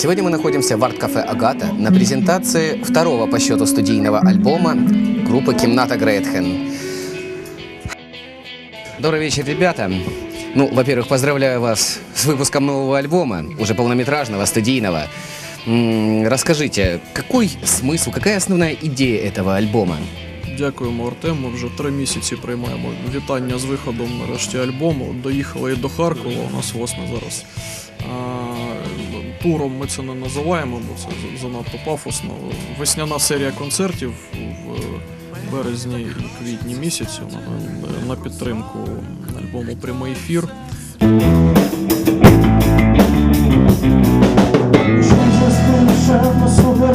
Сегодня мы находимся в арт-кафе «Агата» на презентации второго по счету студийного альбома группы Кимната Гретхен. Добрый вечер, ребята. Ну, во-первых, поздравляю вас с выпуском нового альбома, уже полнометражного, студийного. М, Расскажите, какой смысл, какая основная идея этого альбома? Дякуємо Артему. Вже три місяці приймаємо вітання з виходом нарешті альбому. Доїхали і до Харкова. У нас власне зараз а, туром ми це не називаємо, бо це занадто пафосно. Весняна серія концертів в березні і квітні місяці на, на підтримку альбому Прямий ефір. Життя спішемо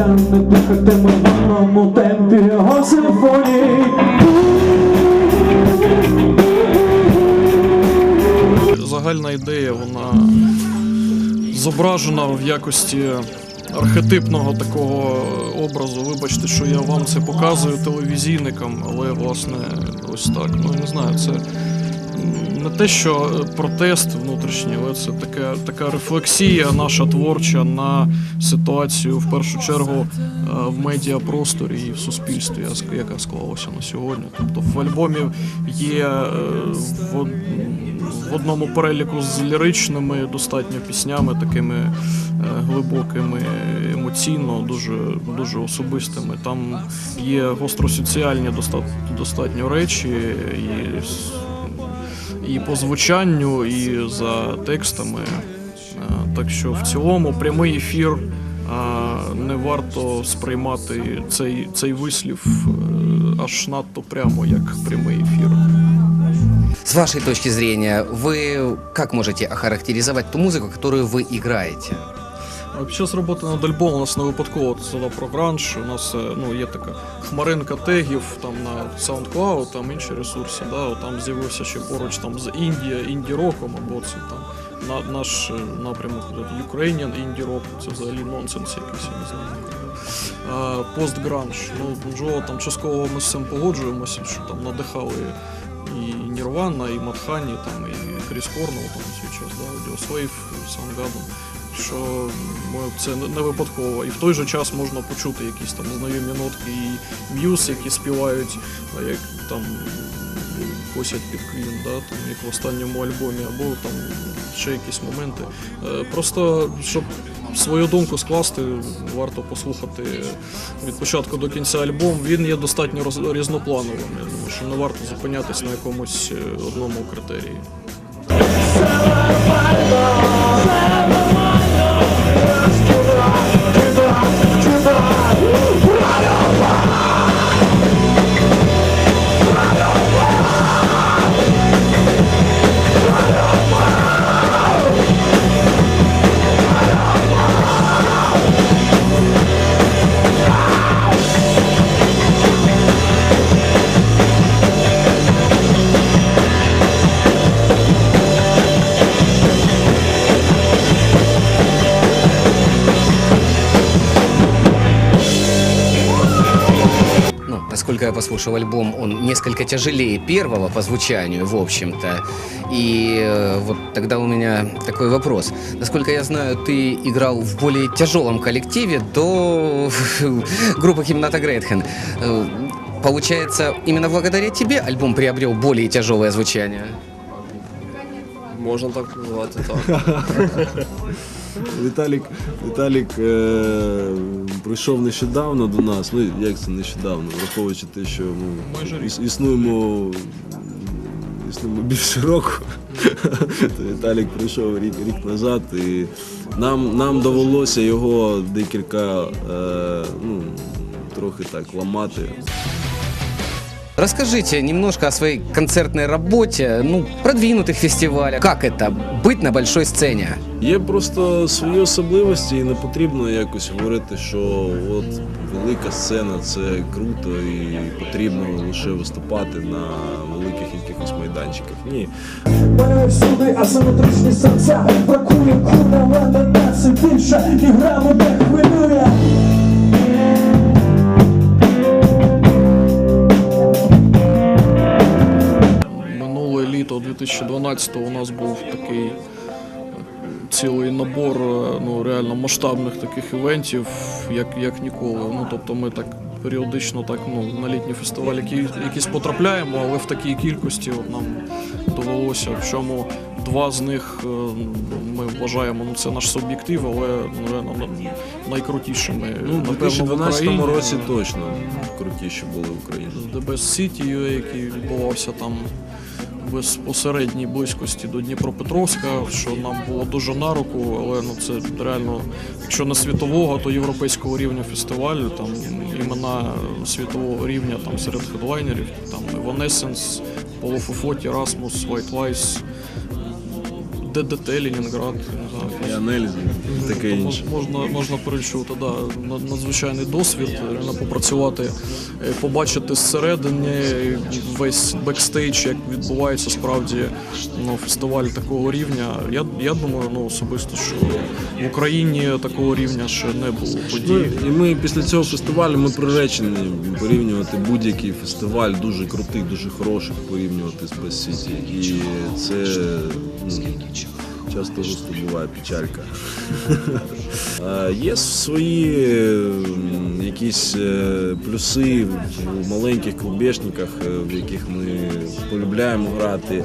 Кардіохвиля не дихатиме в одному темпі Його симфонії Загальна ідея, вона зображена в якості архетипного такого образу. Вибачте, що я вам це показую телевізійникам, але власне ось так. Ну я не знаю, це не те, що протест внутрішній, але це така, така рефлексія наша творча на ситуацію в першу чергу е, в медіапросторі і в суспільстві, яка склалася на сьогодні. Тобто в альбомі є е, в, в одному переліку з ліричними достатньо піснями, такими е, глибокими, емоційно, дуже, дуже особистими. Там є гостросоціальні достатньо, речі, і, і по звучанню, і за текстами. Е, Так що в цілому прямий ефір е, не варто сприймати цей, цей вислів е, аж надто прямо як прямий ефір. С вашей точки зрения, вы как можете охарактеризовать ту музыку, которую вы играете? Під час роботи над альбомом у нас не випадково згадав про гранж. У нас е, ну, є така хмаринка тегів там на SoundCloud, там інші ресурси. Да, там з'явився ще поруч там з Індія, інді-роком, або це там на, наш е, напрямок Ukrainian інді-рок, це взагалі нонсенс якийсь, я не знаю. Постгранж. Ну, Джо там частково ми з цим погоджуємося, що там надихали і Нірвана, і Матхані, там, і Кріс Корнелл там свій час, да, Audioslave, Soundgarden що ну, це не випадково. І в той же час можна почути якісь там знайомі нотки і м'юз, які співають, як там косять під Квін, да, там, як в останньому альбомі, або там ще якісь моменти. Е, Просто щоб свою думку скласти, варто послухати від початку до кінця альбом. Він є достатньо різноплановим. Я думаю, що не варто зупинятись на якомусь е, одному критерії. Насколько я послушал альбом, он несколько тяжелее первого по звучанию, в общем-то. И э, вот тогда у меня такой вопрос. Насколько я знаю, ты играл в более тяжелом коллективе до группы Химната Гретхен. Э, Получается, именно благодаря тебе альбом приобрел более тяжелое звучание? Можна так назвати, так. Віталік, Віталік е, прийшов нещодавно до нас. Ну як це нещодавно, враховуючи те, що ми іс- існуємо, існуємо більше року. То Віталік прийшов рік, рік назад, і нам, нам довелося його декілька е, ну, трохи так ламати. Расскажите немножко о своей концертной работе, ну, продвинутых фестивалях. Как это быть на большой сцене? Є просто свої особливості, і не потрібно якось говорити, що от велика сцена це круто і потрібно лише виступати на великих якихось майданчиках. Ні, Мене всюди асиметричні серця бракує куля мене це більше, і граму не хвилює. 2012-го у нас був такий е, цілий набор е, ну, реально масштабних таких івентів, як як ніколи. Ну, Тобто ми так періодично так, ну, на літні фестивалі які, якісь потрапляємо, але в такій кількості от нам довелося, в чому два з них е, ми вважаємо, ну це наш суб'єктив, але ну, найкрутішими. Ну, У 2012 році точно крутіші були в Україні. The Best City, який відбувався там безпосередній близькості до Дніпропетровська, що нам було дуже на руку, але ну це реально, якщо не світового, то європейського рівня фестивалю, там імена світового рівня там серед хедлайнерів, там Evanescence, Полофофоті, Расмус, White Lies, ДДТ, Ленінград, не знаю, аналізи, таке Тобто інше. Можна, можна перечути, да, надзвичайний досвід, реально попрацювати, е, побачити зсередини весь бекстейдж, як відбувається справді ну, фестиваль такого рівня. Я, я думаю, ну, особисто, що в Україні такого рівня ще не було Ну, подій. і ми після цього фестивалю ми приречені порівнювати будь-який фестиваль дуже крутий, дуже хороший, порівнювати з Best І це ну, часто густо буває печалька. Є свої якісь е, плюси в маленьких клубешниках, е, в яких ми полюбляємо грати.